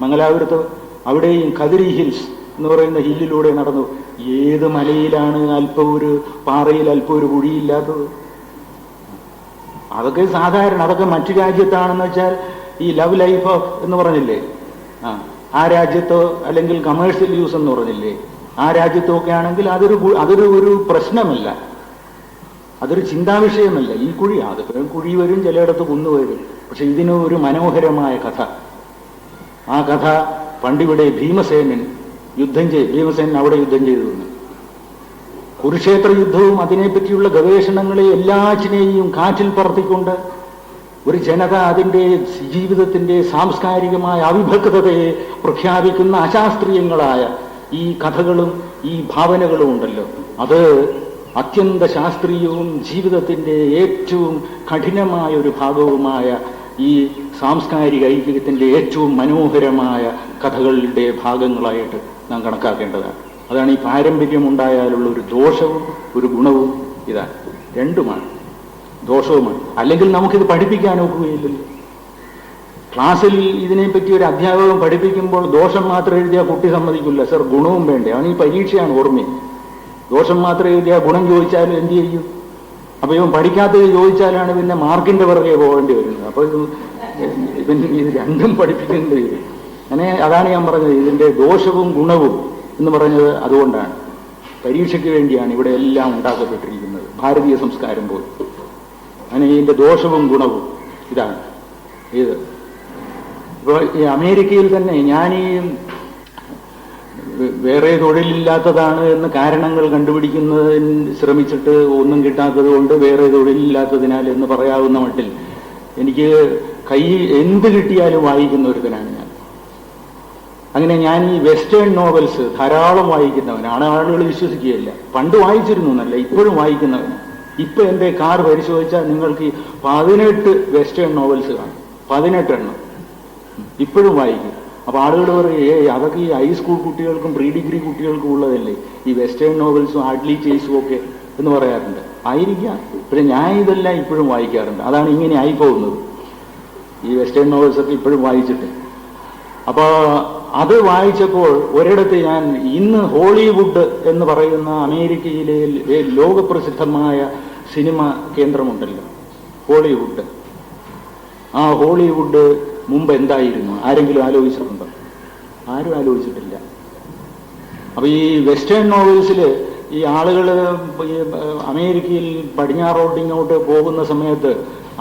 മംഗലാപുരത്ത് അവിടെയും കതിരി ഹിൽസ് എന്ന് പറയുന്ന ഹില്ലിലൂടെ നടന്നു. ഏത് മലയിലാണ് അല്പം ഒരു പാറയിൽ അല്പം ഒരു കുഴിയില്ലാത്തത്? അതൊക്കെ സാധാരണ അതൊക്കെ മറ്റു രാജ്യത്താണെന്ന് വെച്ചാൽ ഈ ലവ് ലൈഫ് എന്ന് പറഞ്ഞില്ലേ? ആ രാജ്യത്തോ അല്ലെങ്കിൽ കമേഴ്ഷ്യൽ യൂസ് എന്ന് പറഞ്ഞില്ലേ? ആ രാജ്യത്തൊക്കെ ആണെങ്കിൽ അതൊരു അതൊരു ഒരു പ്രശ്നമല്ല. അതൊരു ചിന്താവിഷയമല്ല. ഈ കുഴി അത് കുഴി വരും ചിലയിടത്ത് കുന്നു വരും. പക്ഷെ ഇതിന് ഒരു മനോഹരമായ കഥ. ആ കഥ പണ്ടിവിടെ ഭീമസേനൻ യുദ്ധം ചെയ്ത് ഭീമസേനൻ അവിടെ യുദ്ധം ചെയ്തു കുരുക്ഷേത്ര യുദ്ധവും അതിനെപ്പറ്റിയുള്ള ഗവേഷണങ്ങളെ എല്ലാറ്റിനെയും കാറ്റിൽ പറത്തിക്കൊണ്ട് ഒരു ജനത അതിന്റെ ജീവിതത്തിന്റെ സാംസ്കാരികമായ അവിഭക്തതയെ പ്രഖ്യാപിക്കുന്ന അശാസ്ത്രീയങ്ങളായ ഈ കഥകളും ഈ ഭാവനകളും ഉണ്ടല്ലോ. അത് അത്യന്ത ശാസ്ത്രീയവും ജീവിതത്തിന്റെ ഏറ്റവും കഠിനമായ ഒരു ഭാഗവുമായ ഈ സാംസ്കാരിക ഐക്യത്തിന്റെ ഏറ്റവും മനോഹരമായ കഥകളുടെ ഭാഗങ്ങളായിട്ട് നാം കണക്കാക്കേണ്ടതാണ്. അതാണ് ഈ പാരമ്പര്യം ഉണ്ടായാലുള്ള ഒരു ദോഷവും ഒരു ഗുണവും ഇതാണ് രണ്ടുമാണ്. ദോഷവുമാണ്. അല്ലെങ്കിൽ നമുക്കിത് പഠിപ്പിക്കാൻ ഒക്കുകയില്ലല്ലോ ക്ലാസ്സിൽ ഇതിനെപ്പറ്റി ഒരു അധ്യാപകൻ പഠിപ്പിക്കുമ്പോൾ ദോഷം മാത്രം എഴുതിയാൽ കുട്ടി സമ്മതിക്കില്ല. സർ ഗുണവും വേണ്ടേ? അവൻ ഈ പരീക്ഷയാണ് ഓർമ്മയും ദോഷം മാത്രം എഴുതിയാൽ ഗുണം ചോദിച്ചാലും എന്ത് ചെയ്യും? അപ്പൊ ഇവൻ പഠിക്കാത്തത് ചോദിച്ചാലാണ് പിന്നെ മാർക്കിന്റെ പുറകെ പോകേണ്ടി വരുന്നത്. അപ്പൊ ഇവൻ രണ്ടും പഠിപ്പിക്കേണ്ടി വരും. അങ്ങനെ അതാണ് ഞാൻ പറഞ്ഞത്. ഇതിന്റെ ദോഷവും ഗുണവും എന്ന് പറഞ്ഞത് അതുകൊണ്ടാണ്. പരീക്ഷയ്ക്ക് വേണ്ടിയാണ് ഇവിടെ എല്ലാം ഉണ്ടാക്കപ്പെട്ടിരിക്കുന്നത്. ഭാരതീയ സംസ്കാരം പോലും. അങ്ങനെ ഇതിന്റെ ദോഷവും ഗുണവും ഇതാണ്. ഇത്. ഇപ്പോൾ ഈ അമേരിക്കയിൽ തന്നെ ഈ വേറെ തൊഴിലില്ലാത്തതാണ് എന്ന് കാരണങ്ങൾ കണ്ടുപിടിക്കുന്നതിന് ശ്രമിച്ചിട്ട് ഒന്നും കിട്ടാത്തത് കൊണ്ട് വേറെ തൊഴിലില്ലാത്തതിനാൽ എന്ന് പറയാവുന്ന മട്ടിൽ എനിക്ക് കൈ എന്ത് കിട്ടിയാലും വായിക്കുന്ന ഒരുത്തനാണ് ഞാൻ. അങ്ങനെ ഞാൻ ഈ വെസ്റ്റേൺ നോവൽസ് ധാരാളം വായിക്കുന്നവനാണ്. ആളുകൾ വിശ്വസിക്കുകയില്ല. പണ്ട് വായിച്ചിരുന്നു എന്നല്ല ഇപ്പോഴും വായിക്കുന്നവൻ ഇപ്പൊ എന്റെ കാർ പരിശോധിച്ചാൽ നിങ്ങൾക്ക് പതിനെട്ട് വെസ്റ്റേൺ നോവൽസ് കാണും. പതിനെട്ടെണ്ണം. ഇപ്പോഴും വായിക്കും. അപ്പൊ ആളുകൾ പറയും ഏ അതൊക്കെ ഈ ഹൈസ്കൂൾ കുട്ടികൾക്കും പ്രീ ഡിഗ്രി കുട്ടികൾക്കും ഉള്ളതല്ലേ? ഈ വെസ്റ്റേൺ നോവൽസും ആഡ്ലി ചേസും ഒക്കെ എന്ന് പറയാറുണ്ട്. ആയിരിക്കാം. പക്ഷെ ഞാൻ ഇതെല്ലാം ഇപ്പോഴും വായിക്കാറുണ്ട്. അതാണ് ഇങ്ങനെ ആയി പോകുന്നത്. ഈ വെസ്റ്റേൺ നോവൽസ് ഒക്കെ ഇപ്പോഴും വായിച്ചിട്ട്. അപ്പോൾ അത് വായിച്ചപ്പോൾ ഒരിടത്ത് ഞാൻ ഇന്ന് ഹോളിവുഡ് എന്ന് പറയുന്ന അമേരിക്കയിലെ ലോകപ്രസിദ്ധമായ സിനിമ കേന്ദ്രമുണ്ടല്ലോ. ഹോളിവുഡ്. ആ ഹോളിവുഡ് മുമ്പ് എന്തായിരുന്നു? ആരെങ്കിലും ആലോചിച്ചിട്ടുണ്ടോ? ആരും ആലോചിച്ചിട്ടില്ല. അപ്പൊ ഈ വെസ്റ്റേൺ നോവൽസിൽ ഈ ആളുകൾ അമേരിക്കയിൽ പടിഞ്ഞാറോട്ടിങ്ങോട്ട് പോകുന്ന സമയത്ത്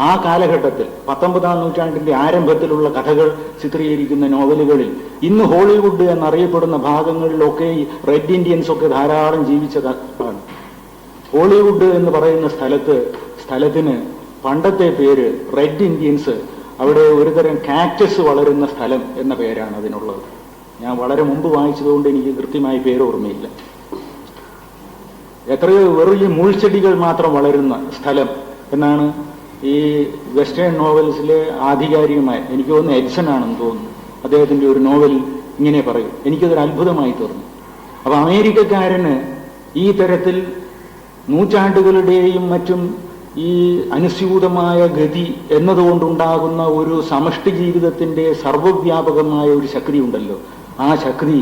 ആ കാലഘട്ടത്തിൽ പത്തൊമ്പതാം നൂറ്റാണ്ടിന്റെ ആരംഭത്തിലുള്ള കഥകൾ ചിത്രീകരിക്കുന്ന നോവലുകളിൽ ഇന്ന് ഹോളിവുഡ് എന്നറിയപ്പെടുന്ന ഭാഗങ്ങളിലൊക്കെ ഈ റെഡ് ഇന്ത്യൻസ് ഒക്കെ ധാരാളം ജീവിച്ചതാണ് ഹോളിവുഡ് എന്ന് പറയുന്ന സ്ഥലത്ത് സ്ഥലത്തിന് പണ്ടത്തെ പേര് റെഡ് ഇന്ത്യൻസ് അവിടെ ഒരുതരം കാക്ടസ് വളരുന്ന സ്ഥലം എന്ന പേരാണ് അതിനുള്ളത്. ഞാൻ വളരെ മുമ്പ് വായിച്ചതുകൊണ്ട് എനിക്ക് കൃത്യമായി പേര് ഓർമ്മയില്ല. എത്രയോ വെറും ഈ മുൾച്ചെടികൾ മാത്രം വളരുന്ന സ്ഥലം എന്നാണ് ഈ വെസ്റ്റേൺ നോവൽസിലെ ആധികാരികമായ എനിക്ക് തോന്നുന്നു എഡ്സൺ ആണെന്ന് തോന്നുന്നു. അദ്ദേഹത്തിന്റെ ഒരു നോവൽ ഇങ്ങനെ പറയും. എനിക്കതൊരു അത്ഭുതമായി തീർന്നു അപ്പൊ അമേരിക്കക്കാരന് ഈ തരത്തിൽ നൂറ്റാണ്ടുകളുടെയും മറ്റും ഈ അനുസ്യൂതമായ ഗതി എന്നതുകൊണ്ടുണ്ടാകുന്ന ഒരു സമഷ്ടി ജീവിതത്തിന്റെ സർവവ്യാപകമായ ഒരു ശക്തി ഉണ്ടല്ലോ ആ ശക്തി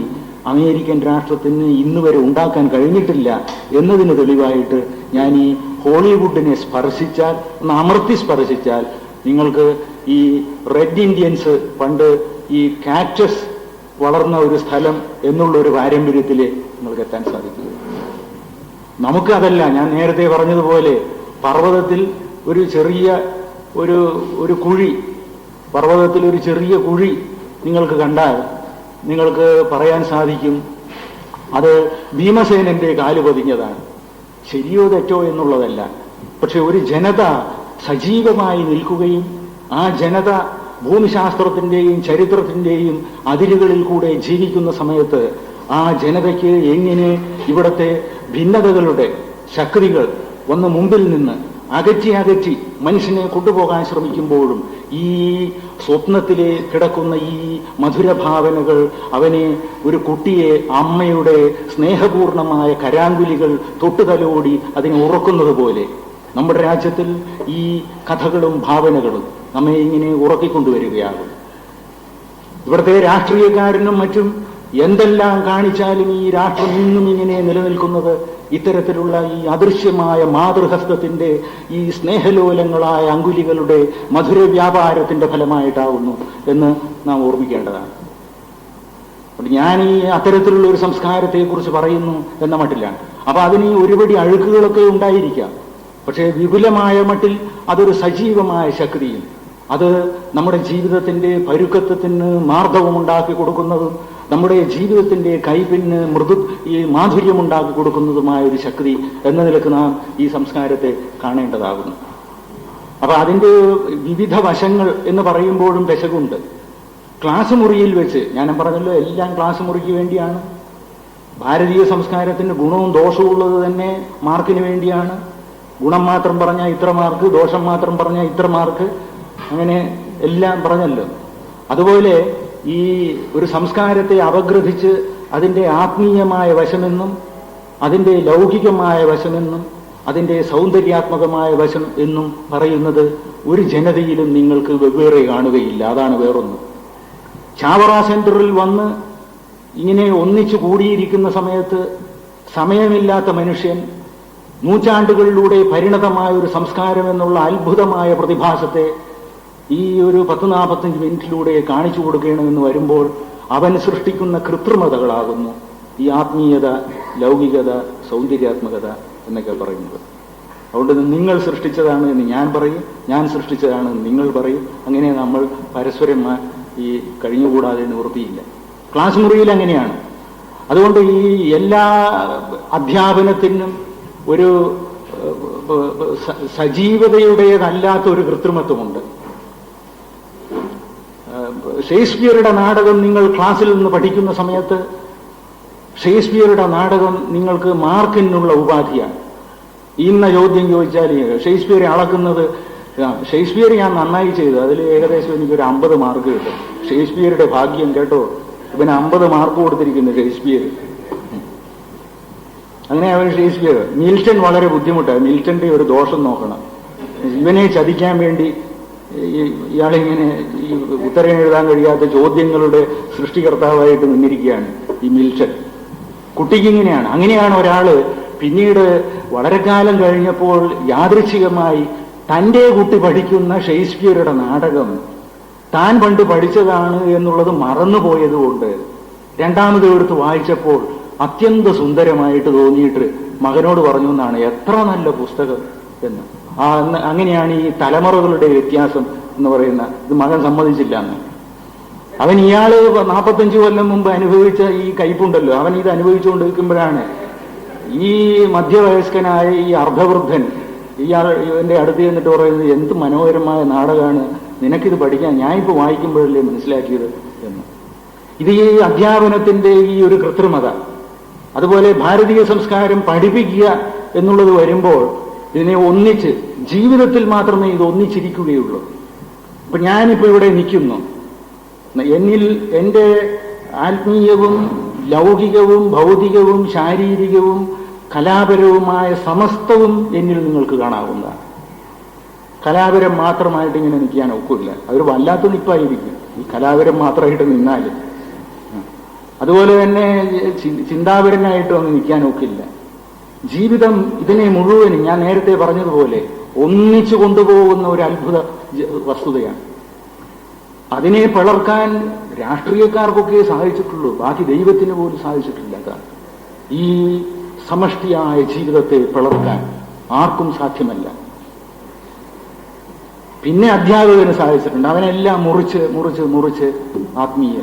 അമേരിക്കൻ രാഷ്ട്രത്തിന് ഇന്ന് വരെ ഉണ്ടാക്കാൻ കഴിഞ്ഞിട്ടില്ല എന്നതിന് തെളിവായിട്ട് ഞാൻ ഈ ഹോളിവുഡിനെ സ്പർശിച്ചാൽ ഒന്ന് അമർത്തി സ്പർശിച്ചാൽ നിങ്ങൾക്ക് ഈ റെഡ് ഇന്ത്യൻസ് പണ്ട് ഈ കാക്ടസ് വളർന്ന ഒരു സ്ഥലം എന്നുള്ള ഒരു പാരമ്പര്യത്തിൽ നിങ്ങൾക്ക് എത്താൻ സാധിക്കും. നമുക്കതല്ല ഞാൻ നേരത്തെ പറഞ്ഞതുപോലെ പർവതത്തിൽ ഒരു ചെറിയ ഒരു ഒരു കുഴി പർവതത്തിൽ ഒരു ചെറിയ കുഴി നിങ്ങൾക്ക് കണ്ടാൽ നിങ്ങൾക്ക് പറയാൻ സാധിക്കും. അത് ഭീമസേനന്റെ കാൽ പതിഞ്ഞതാണ്. ശരിയോ തെറ്റോ എന്നുള്ളതല്ല. പക്ഷെ ഒരു ജനത സജീവമായി നിൽക്കുകയും ആ ജനത ഭൂമിശാസ്ത്രത്തിന്റെയും ചരിത്രത്തിന്റെയും അതിരുകളിൽ കൂടെ ജീവിക്കുന്ന സമയത്ത് ആ ജനതയ്ക്ക് എങ്ങനെ ഇവിടത്തെ ഭിന്നതകളുടെ ശക്തികൾ വന്ന് മുമ്പിൽ നിന്ന് അകറ്റി അകറ്റി മനുഷ്യനെ കൊണ്ടുപോകാൻ ശ്രമിക്കുമ്പോഴും ഈ സ്വപ്നത്തിൽ കിടക്കുന്ന ഈ മധുരഭാവനകൾ അവനെ ഒരു കുട്ടിയെ അമ്മയുടെ സ്നേഹപൂർണമായ കരാങ്കുലികൾ തൊട്ടുതലോടി അതിനെ ഉറക്കുന്നത് പോലെ നമ്മുടെ രാജ്യത്തിൽ ഈ കഥകളും ഭാവനകളും നമ്മെ ഇങ്ങനെ ഉറക്കിക്കൊണ്ടുവരികയാകും ഇവിടുത്തെ രാഷ്ട്രീയക്കാരനും മറ്റും എന്തെല്ലാം കാണിച്ചാലും ഈ രാഷ്ട്രം ഇന്നും ഇങ്ങനെ നിലനിൽക്കുന്നത് ഇത്തരത്തിലുള്ള ഈ അദൃശ്യമായ മാതൃഹസ്തത്തിന്റെ ഈ സ്നേഹലോലങ്ങളായ അങ്കുലികളുടെ മധുര വ്യാപാരത്തിന്റെ ഫലമായിട്ടാവുന്നു എന്ന് നാം ഓർമ്മിക്കേണ്ടതാണ്. ഞാൻ ഈ അത്തരത്തിലുള്ള ഒരു സംസ്കാരത്തെക്കുറിച്ച് പറയുന്നു എന്ന മട്ടിലാണ്. അപ്പൊ അതിന് ഒരുപടി അഴുക്കുകളൊക്കെ ഉണ്ടായിരിക്കാം. പക്ഷേ വിപുലമായ മട്ടിൽ അതൊരു സജീവമായ ശക്തിയും അത് നമ്മുടെ ജീവിതത്തിന്റെ പരുക്കത്വത്തിന് മാർഗവും ഉണ്ടാക്കി കൊടുക്കുന്നതും നമ്മുടെ ജീവിതത്തിന്റെ കൈപിന്ന് മൃദു ഈ മാധുര്യമുണ്ടാക്കി കൊടുക്കുന്നതുമായ ഒരു ശക്തി എന്ന നിലയ്ക്ക് നാം ഈ സംസ്കാരത്തെ കാണേണ്ടതാകുന്നു. അപ്പൊ അതിന്റെ വിവിധ വശങ്ങൾ എന്ന് പറയുമ്പോഴും പെശകുണ്ട് ക്ലാസ് മുറിയിൽ വെച്ച് ഞാൻ പറഞ്ഞല്ലോ എല്ലാം ക്ലാസ് മുറിക്ക് വേണ്ടിയാണ്. ഭാരതീയ സംസ്കാരത്തിന് ഗുണവും ദോഷവും ഉള്ളത് തന്നെ മാർക്കിന് വേണ്ടിയാണ്. ഗുണം മാത്രം പറഞ്ഞാൽ ഇത്ര മാർക്ക് ദോഷം മാത്രം പറഞ്ഞാൽ ഇത്ര മാർക്ക് അങ്ങനെ എല്ലാം പറഞ്ഞല്ലോ. അതുപോലെ ഈ ഒരു സംസ്കാരത്തെ അപഗ്രഥിച്ച് അതിന്റെ ആത്മീയമായ വശമെന്നും അതിന്റെ ലൗകികമായ വശമെന്നും അതിന്റെ സൗന്ദര്യാത്മകമായ വശം എന്നും പറയുന്നത് ഒരു ജനതയിലും നിങ്ങൾക്ക് വെവ്വേറെ കാണുകയില്ല. അതാണ് വേറൊന്ന്. ചാവറ സെന്ററിൽ വന്ന് ഇങ്ങനെ ഒന്നിച്ചു കൂടിയിരിക്കുന്ന സമയത്ത് സമയമില്ലാത്ത മനുഷ്യൻ നൂറ്റാണ്ടുകളിലൂടെ പരിണതമായ ഒരു സംസ്കാരം എന്നുള്ള അത്ഭുതമായ പ്രതിഭാസത്തെ ഈ ഒരു പത്ത് നാൽപ്പത്തഞ്ച് മിനിറ്റിലൂടെ കാണിച്ചു കൊടുക്കണമെന്ന് വരുമ്പോൾ അവൻ സൃഷ്ടിക്കുന്ന കൃത്രിമതകളാകുന്നു. ഈ ആത്മീയത ലൗകികത സൗന്ദര്യാത്മകത എന്നൊക്കെ പറയുന്നത്. അതുകൊണ്ട് നിങ്ങൾ സൃഷ്ടിച്ചതാണ് എന്ന് ഞാൻ പറയും ഞാൻ സൃഷ്ടിച്ചതാണ് നിങ്ങൾ പറയും. അങ്ങനെ നമ്മൾ പരസ്പരം ഈ കഴിഞ്ഞുകൂടാതെ നിവൃത്തിയില്ല. ക്ലാസ് മുറിയിൽ അങ്ങനെയാണ്. അതുകൊണ്ട് ഈ എല്ലാ അധ്യാപനത്തിനും ഒരു സജീവതയുടേതല്ലാത്ത ഒരു കൃത്രിമത്വമുണ്ട്. ഷേക്സ്പിയറുടെ നാടകം നിങ്ങൾ ക്ലാസ്സിൽ നിന്ന് പഠിക്കുന്ന സമയത്ത് ഷേക്സ്പിയറുടെ നാടകം നിങ്ങൾക്ക് മാർക്കിനുള്ള ഉപാധിയാണ്. ഇന്ന ചോദ്യം ചോദിച്ചാൽ ഷേക്സ്പിയറെ അളക്കുന്നത് ഷേക്സ്പിയർ ഞാൻ നന്നായി ചെയ്തു. അതിൽ ഏകദേശം എനിക്കൊരു അമ്പത് മാർക്ക് കിട്ടും. ഷേക്സ്പിയറുടെ ഭാഗ്യം കേട്ടോ? ഇവന് അമ്പത് മാർക്ക് കൊടുത്തിരിക്കുന്നു ഷേക്സ്പിയർ. അങ്ങനെ അവൻ ഷേക്സ്പിയർ മിൽട്ടൺ വളരെ ബുദ്ധിമുട്ടാണ്. മിൽട്ടന്റെ ഒരു ദോഷം നോക്കണം. ഇവനെ ചതിക്കാൻ വേണ്ടി ഇയാളിങ്ങനെ ഈ ഉത്തരം എഴുതാൻ കഴിയാത്ത ചോദ്യങ്ങളുടെ സൃഷ്ടികർത്താവായിട്ട് നിന്നിരിക്കുകയാണ് ഈ മിൽഷൻ കുട്ടിക്ക് ഇങ്ങനെയാണ്. അങ്ങനെയാണ് ഒരാൾ പിന്നീട് വളരെ കാലം കഴിഞ്ഞപ്പോൾ യാദൃച്ഛികമായി തന്റെ കുട്ടി പഠിക്കുന്ന ഷേക്സ്പിയറുടെ നാടകം താൻ പണ്ട് പഠിച്ചതാണ് എന്നുള്ളത് മറന്നുപോയതുകൊണ്ട് രണ്ടാമത് എടുത്ത് വായിച്ചപ്പോൾ അത്യന്ത സുന്ദരമായിട്ട് തോന്നിയിട്ട് മകനോട് പറഞ്ഞു എന്നാണ് എത്ര നല്ല പുസ്തകം എന്ന്. അങ്ങനെയാണ് ഈ തലമുറകളുടെ വ്യത്യാസം എന്ന് പറയുന്ന ഇത് മകൻ സമ്മതിച്ചില്ല എന്ന് അവൻ ഇയാൾ നാൽപ്പത്തഞ്ച് കൊല്ലം മുമ്പ് അനുഭവിച്ച ഈ കയ്പുണ്ടല്ലോ. അവൻ ഇത് അനുഭവിച്ചുകൊണ്ടിരിക്കുമ്പോഴാണ് ഈ മധ്യവയസ്കനായ ഈ അർദ്ധവൃദ്ധൻ ഇയാൾ ഇവന്റെ അടുത്ത് ചെന്നിട്ട് പറയുന്നത് എന്ത് മനോഹരമായ നാടകമാണ് നിനക്കിത് പഠിക്കാൻ ഇപ്പൊ വായിക്കുമ്പോഴല്ലേ മനസ്സിലാക്കിയത്? എന്ന്. ഇത് ഈ അധ്യാപനത്തിന്റെ ഈ ഒരു കൃത്രിമത. അതുപോലെ ഭാരതീയ സംസ്കാരം പഠിപ്പിക്കുക എന്നുള്ളത് വരുമ്പോൾ ഇതിനെ ഒന്നിച്ച് ജീവിതത്തിൽ മാത്രമേ ഇത് ഒന്നിച്ചിരിക്കുകയുള്ളൂ. അപ്പൊ ഞാനിപ്പോ ഇവിടെ നിൽക്കുന്നു. എന്നിൽ എന്റെ ആത്മീയവും ലൗകികവും ഭൗതികവും ശാരീരികവും കലാപരവുമായ സമസ്തവും എന്നിൽ നിങ്ങൾക്ക് കാണാവുന്നതാണ്. കലാപരം മാത്രമായിട്ട് ഇങ്ങനെ നിൽക്കാൻ ഒക്കില്ല. അതൊരു വല്ലാത്ത നിപ്പായിരിക്കും. ഈ കലാപരം മാത്രമായിട്ട് നിന്നാൽ. അതുപോലെ തന്നെ ചിന്താപരനായിട്ട് അങ്ങ് നിൽക്കാൻ ഒക്കില്ല. ജീവിതം ഇതിനെ മുഴുവനും ഞാൻ നേരത്തെ പറഞ്ഞതുപോലെ ഒന്നിച്ചു കൊണ്ടുപോകുന്ന ഒരു അത്ഭുത വസ്തുതയാണ്. അതിനെ പിളർക്കാൻ രാഷ്ട്രീയക്കാർക്കൊക്കെ സാധിച്ചിട്ടുള്ളൂ. ബാക്കി ദൈവത്തിന് പോലും സാധിച്ചിട്ടില്ല. ഈ സമഷ്ടിയായ ജീവിതത്തെ പിളർക്കാൻ ആർക്കും സാധ്യമല്ല. പിന്നെ അധ്യാപകന് സാധിച്ചിട്ടുണ്ട്. അവനെല്ലാം മുറിച്ച് മുറിച്ച് മുറിച്ച് ആത്മീയ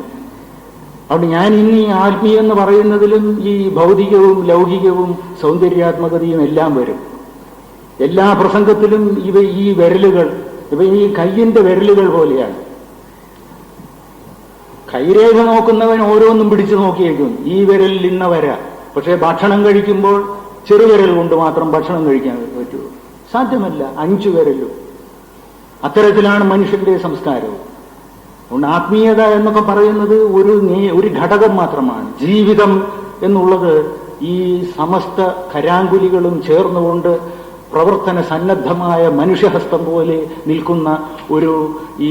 അതുകൊണ്ട് ഞാൻ ഇനി ആത്മീയം എന്ന് പറയുന്നതിലും ഈ ഭൗതികവും ലൗകികവും സൗന്ദര്യാത്മകതയും എല്ലാം വരും. എല്ലാ പ്രസംഗത്തിലും ഇവ ഈ വിരലുകൾ ഇവ ഈ കയ്യിന്റെ വിരലുകൾ പോലെയാണ്. കൈരേഖ നോക്കുന്നവൻ ഓരോന്നും പിടിച്ചു നോക്കിയേക്കും. ഈ വിരലിൽ ഇന്ന വര പക്ഷേ ഭക്ഷണം കഴിക്കുമ്പോൾ ചെറുവിരൽ കൊണ്ട് മാത്രം ഭക്ഷണം കഴിക്കാൻ പറ്റുമോ സാധ്യമല്ല അഞ്ചു വിരലും. അത്തരത്തിലാണ് മനുഷ്യന്റെ സംസ്കാരവും. അതുകൊണ്ട് ആത്മീയത എന്നൊക്കെ പറയുന്നത് ഒരു ഒരു ഘടകം മാത്രമാണ്. ജീവിതം എന്നുള്ളത് ഈ സമസ്ത കരാങ്കുലികളും ചേർന്നുകൊണ്ട് പ്രവർത്തന സന്നദ്ധമായ മനുഷ്യഹസ്തം പോലെ നിൽക്കുന്ന ഒരു ഈ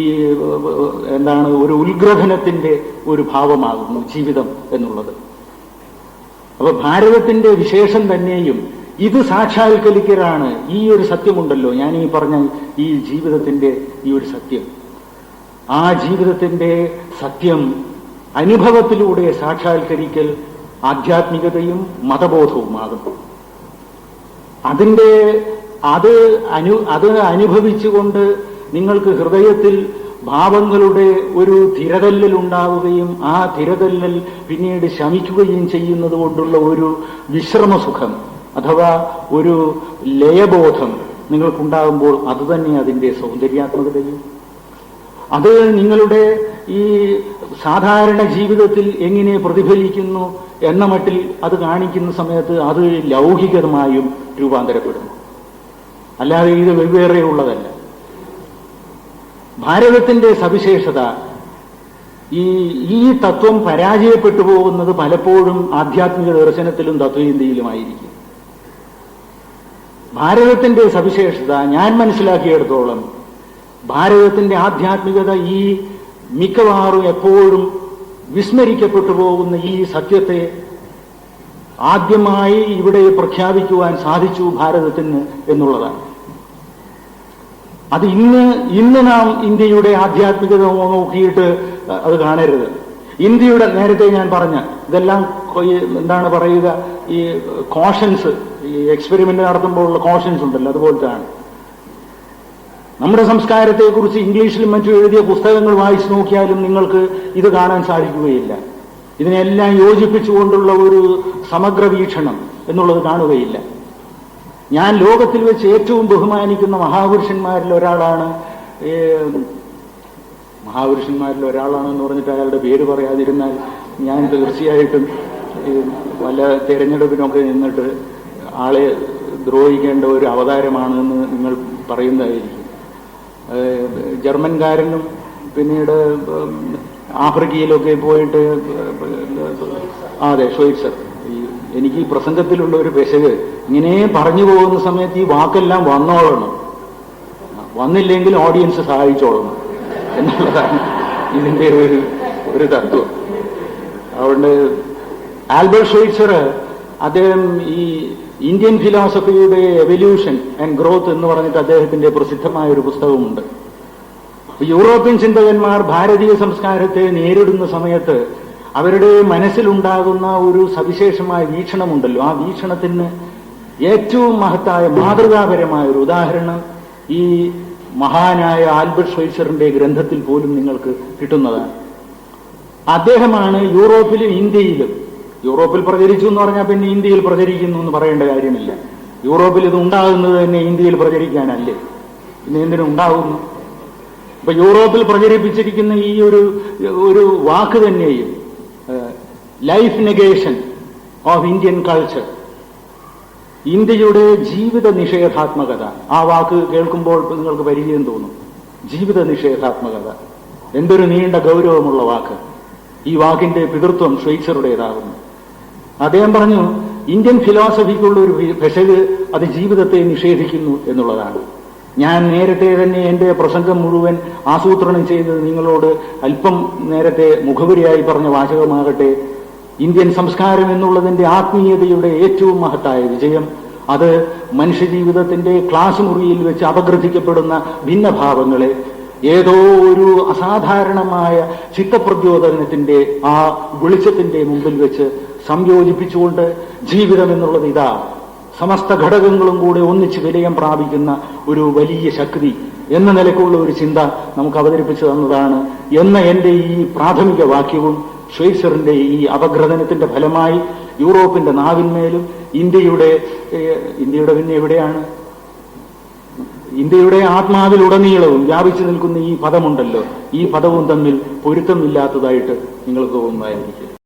എന്താണ് ഒരു ഉത്ഗ്രഥനത്തിന്റെ ഒരു ഭാവമാകുന്നു ജീവിതം എന്നുള്ളത്. അപ്പൊ ഭാരതത്തിന്റെ വിശേഷം തന്നെയും ഇത് സാക്ഷാത്കരിക്കലാണ് ഈ ഒരു സത്യമുണ്ടല്ലോ. ഞാൻ ഈ പറഞ്ഞ ഈ ജീവിതത്തിന്റെ ഈ ഒരു സത്യം. ആ ജീവിതത്തിന്റെ സത്യം അനുഭവത്തിലൂടെ സാക്ഷാത്കരിക്കൽ ആധ്യാത്മികതയും മതബോധവുമാകും അതിന്റെ അത് അനു അത് അനുഭവിച്ചുകൊണ്ട് നിങ്ങൾക്ക് ഹൃദയത്തിൽ ഭാവങ്ങളുടെ ഒരു തിരതല്ലൽ ഉണ്ടാവുകയും ആ തിരതല്ലൽ പിന്നീട് ശമിക്കുകയും ചെയ്യുന്നത് കൊണ്ടുള്ള ഒരു വിശ്രമസുഖം അഥവാ ഒരു ലയബോധം നിങ്ങൾക്കുണ്ടാകുമ്പോൾ അതുതന്നെ അതിന്റെ സൗന്ദര്യാത്മകതയും അത് നിങ്ങളുടെ ഈ സാധാരണ ജീവിതത്തിൽ എങ്ങനെ പ്രതിഫലിക്കുന്നു എന്ന മട്ടിൽ അത് കാണിക്കുന്ന സമയത്ത് അത് ലൗകികമായും രൂപാന്തരപ്പെടുന്നു. അല്ലാതെ ഇത് വെവ്വേറെ ഉള്ളതല്ല. ഭാരതത്തിന്റെ സവിശേഷത ഈ ഈ തത്വം പരാജയപ്പെട്ടു പോകുന്നത് പലപ്പോഴും ആധ്യാത്മിക ദർശനത്തിലും തത്വചിന്തയിലുമായിരിക്കും. ഭാരതത്തിന്റെ സവിശേഷത ഞാൻ മനസ്സിലാക്കിയെടുത്തോളം ഭാരതത്തിന്റെ ആധ്യാത്മികത ഈ മിക്കവാറും എപ്പോഴും വിസ്മരിക്കപ്പെട്ടു പോകുന്ന ഈ സത്യത്തെ ആദ്യമായി ഇവിടെ പ്രഖ്യാപിക്കുവാൻ സാധിച്ചു ഭാരതത്തിന് എന്നുള്ളതാണ്. അത് ഇന്ന് ഇന്ന് നാം ഇന്ത്യയുടെ ആധ്യാത്മികത നോക്കിയിട്ട് അത് കാണരുത്. ഇന്ത്യയുടെ നേരത്തെ ഞാൻ പറഞ്ഞ ഇതെല്ലാം എന്താണ് പറയുക ഈ കോഷൻസ് ഈ എക്സ്പെരിമെന്റ് നടത്തുമ്പോഴുള്ള കോഷൻസ് ഉണ്ടല്ലോ അതുപോലത്തെയാണ്. നമ്മുടെ സംസ്കാരത്തെക്കുറിച്ച് ഇംഗ്ലീഷിലും മറ്റും എഴുതിയ പുസ്തകങ്ങൾ വായിച്ചു നോക്കിയാലും നിങ്ങൾക്ക് ഇത് കാണാൻ സാധിക്കുകയില്ല. ഇതിനെല്ലാം യോജിപ്പിച്ചുകൊണ്ടുള്ള ഒരു സമഗ്ര വീക്ഷണം എന്നുള്ളത് കാണുകയില്ല. ഞാൻ ലോകത്തിൽ വെച്ച് ഏറ്റവും ബഹുമാനിക്കുന്ന മഹാപുരുഷന്മാരിൽ ഒരാളാണ് മഹാപുരുഷന്മാരിൽ ഒരാളാണെന്ന് പറഞ്ഞിട്ട് അയാളുടെ പേര് പറയാതിരുന്നാൽ ഞാൻ തീർച്ചയായിട്ടും പല തെരഞ്ഞെടുപ്പിനൊക്കെ നിന്നിട്ട് ആളെ ദ്രോഹിക്കേണ്ട ഒരു അവതാരമാണെന്ന് നിങ്ങൾ പറയുന്നതായിരിക്കും. ജർമ്മൻകാരനും പിന്നീട് ആഫ്രിക്കയിലൊക്കെ പോയിട്ട് അതെ ഷോയിറ്റ്സർ സർ എനിക്ക് ഈ പ്രസംഗത്തിലുള്ള ഒരു പെശക് ഇങ്ങനെ പറഞ്ഞു പോകുന്ന സമയത്ത് ഈ വാക്കെല്ലാം വന്നോളണം. വന്നില്ലെങ്കിൽ ഓഡിയൻസ് സഹായിച്ചോളണം എന്നുള്ളതാണ് ഇതിന്റെ ഒരു ഒരു തത്വം. അതുകൊണ്ട് ആൽബർട്ട് ഷോയിറ്റ്സർ അദ്ദേഹം ഈ ഇന്ത്യൻ ഫിലോസഫിയുടെ എവല്യൂഷൻ ആൻഡ് ഗ്രോത്ത് എന്ന് പറഞ്ഞിട്ട് അദ്ദേഹത്തിന്റെ പ്രസിദ്ധമായ ഒരു പുസ്തകമുണ്ട് യൂറോപ്യൻ ചിന്തകന്മാർ ഭാരതീയ സംസ്കാരത്തെ നേരിടുന്ന സമയത്ത് അവരുടെ മനസ്സിലുണ്ടാകുന്ന ഒരു സവിശേഷമായ വീക്ഷണമുണ്ടല്ലോ. ആ വീക്ഷണത്തിന് ഏറ്റവും മഹത്തായ മാതൃകാപരമായ ഒരു ഉദാഹരണം ഈ മഹാനായ ആൽബർട്ട് ഷൈസറിന്റെ ഗ്രന്ഥത്തിൽ പോലും നിങ്ങൾക്ക് കിട്ടുന്നതാണ്. അദ്ദേഹമാണ് യൂറോപ്പിലും ഇന്ത്യയിലും യൂറോപ്പിൽ പ്രചരിച്ചു എന്ന് പറഞ്ഞാൽ പിന്നെ ഇന്ത്യയിൽ പ്രചരിക്കുന്നു എന്ന് പറയേണ്ട കാര്യമില്ല. യൂറോപ്പിൽ ഇത് ഉണ്ടാകുന്നത് തന്നെ ഇന്ത്യയിൽ പ്രചരിക്കാനല്ലേ? പിന്നെ എന്തിനുണ്ടാകുന്നു ഇപ്പൊ യൂറോപ്പിൽ പ്രചരിപ്പിച്ചിരിക്കുന്ന ഈ ഒരു ഒരു വാക്ക് തന്നെയും life negation of Indian culture ഇന്ത്യയുടെ ജീവിത നിഷേധാത്മകത. ആ വാക്ക് കേൾക്കുമ്പോൾ നിങ്ങൾക്ക് പരിചയം തോന്നും. ജീവിത നിഷേധാത്മകത. എന്തൊരു നീണ്ട ഗൗരവമുള്ള വാക്ക്. ഈ വാക്കിന്റെ പിതൃത്വം ഷ്വൈറ്റ്സറുടേതാകുന്നു അദ്ദേഹം പറഞ്ഞു ഇന്ത്യൻ ഫിലോസഫിക്കുള്ള ഒരു പെശക് അത് ജീവിതത്തെ നിഷേധിക്കുന്നു എന്നുള്ളതാണ്. ഞാൻ നേരത്തെ തന്നെ എന്റെ പ്രസംഗം മുഴുവൻ ആസൂത്രണം ചെയ്ത് നിങ്ങളോട് അല്പം നേരത്തെ മുഖപുരിയായി പറഞ്ഞ വാചകമാകട്ടെ. ഇന്ത്യൻ സംസ്കാരം എന്നുള്ളതിന്റെ ആത്മീയതയുടെ ഏറ്റവും മഹത്തായ വിജയം അത് മനുഷ്യജീവിതത്തിന്റെ ക്ലാസ് മുറിയിൽ വെച്ച് അപഗ്രഥിക്കപ്പെടുന്ന ഭിന്നഭാവങ്ങളെ ഏതോ ഒരു അസാധാരണമായ ചിത്തപ്രചോദനത്തിന്റെ ആ വെളിച്ചത്തിന്റെ മുമ്പിൽ വെച്ച് സംയോജിപ്പിച്ചുകൊണ്ട് ജീവിതം എന്നുള്ളത് ഇതാ. സമസ്ത ഘടകങ്ങളും കൂടെ ഒന്നിച്ച് വിലയം പ്രാപിക്കുന്ന ഒരു വലിയ ശക്തി എന്ന നിലക്കുള്ള ഒരു ചിന്ത നമുക്ക് അവതരിപ്പിച്ചു തന്നതാണ്. എന്ന എന്റെ ഈ പ്രാഥമിക വാക്യവും ഷ്വൈസറിന്റെ ഈ അപഗ്രഥനത്തിന്റെ ഫലമായി യൂറോപ്പിന്റെ നാവിന്മേലും ഇന്ത്യയുടെ ഇന്ത്യയുടെ പിന്നെ എവിടെയാണ്? ഇന്ത്യയുടെ ആത്മാവിലുടനീളവും വ്യാപിച്ചു നിൽക്കുന്ന ഈ പദമുണ്ടല്ലോ. ഈ പദവും തമ്മിൽ പൊരുത്തമില്ലാത്തതായിട്ട് നിങ്ങൾക്ക് തോന്നുന്നതായിരിക്കും.